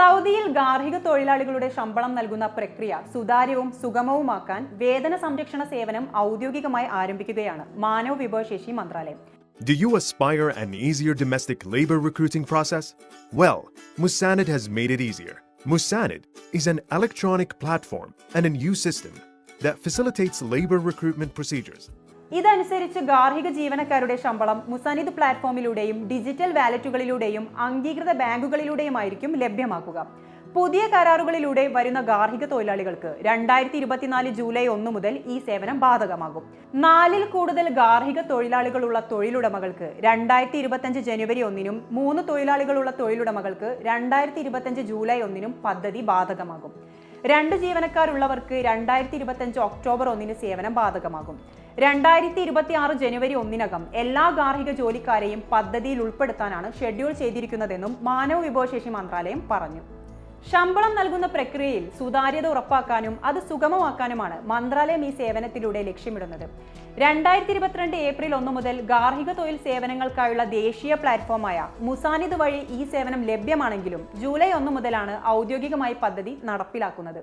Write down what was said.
സൗദിയിൽ ഗാർഹിക തൊഴിലാളികളുടെ ശമ്പളം നൽകുന്ന പ്രക്രിയ സുതാര്യവും സുഗമവുമാക്കാൻ വേതന സംരക്ഷണ സേവനം ഔദ്യോഗികമായി ആരംഭിക്കുകയാണ് മാനവ വിഭവശേഷി മന്ത്രാലയം Do you aspire an easier domestic labor recruiting process? Well, Musanid has made it easier. Musanid is an electronic platform and a new system that facilitates labor recruitment procedures. ഇതനുസരിച്ച് ഗാർഹിക ജീവനക്കാരുടെ ശമ്പളം മുസാനിദ് പ്ലാറ്റ്ഫോമിലൂടെയും ഡിജിറ്റൽ വാലറ്റുകളിലൂടെയും അംഗീകൃത ബാങ്കുകളിലൂടെയുമായിരിക്കും ലഭ്യമാക്കുക. പുതിയ കരാറുകളിലൂടെ വരുന്ന ഗാർഹിക തൊഴിലാളികൾക്ക് രണ്ടായിരത്തി ഇരുപത്തിനാല് ജൂലൈ ഒന്ന് മുതൽ ഈ സേവനം ബാധകമാകും. നാലിൽ കൂടുതൽ ഗാർഹിക തൊഴിലാളികളുള്ള തൊഴിലുടമകൾക്ക് രണ്ടായിരത്തി ഇരുപത്തഞ്ച് ജനുവരി ഒന്നിനും മൂന്ന് തൊഴിലാളികളുള്ള തൊഴിലുടമകൾക്ക് രണ്ടായിരത്തി ഇരുപത്തഞ്ച് ജൂലൈ ഒന്നിനും പദ്ധതി ബാധകമാകും. രണ്ട് ജീവനക്കാരുള്ളവർക്ക് രണ്ടായിരത്തി ഇരുപത്തഞ്ച് ഒക്ടോബർ ഒന്നിന് സേവനം ബാധകമാകും. രണ്ടായിരത്തി ഇരുപത്തി ആറ് ജനുവരി ഒന്നിനകം എല്ലാ ഗാർഹിക ജോലിക്കാരെയും പദ്ധതിയിൽ ഉൾപ്പെടുത്താനാണ് ഷെഡ്യൂൾ ചെയ്തിരിക്കുന്നതെന്നും മാനവ വിഭവശേഷി മന്ത്രാലയം പറഞ്ഞു. ശമ്പളം നൽകുന്ന പ്രക്രിയയിൽ സുതാര്യത ഉറപ്പാക്കാനും അത് സുഗമമാക്കാനുമാണ് മന്ത്രാലയം ഈ സേവനത്തിലൂടെ ലക്ഷ്യമിടുന്നത്. രണ്ടായിരത്തി ഇരുപത്തിരണ്ട് ഏപ്രിൽ ഒന്ന് മുതൽ ഗാർഹിക തൊഴിൽ സേവനങ്ങൾക്കായുള്ള ദേശീയ പ്ലാറ്റ്ഫോമായ മുസാനിദ് വഴി ഈ സേവനം ലഭ്യമാണെങ്കിലും ജൂലൈ ഒന്ന് മുതലാണ് ഔദ്യോഗികമായി പദ്ധതി നടപ്പിലാക്കുന്നത്.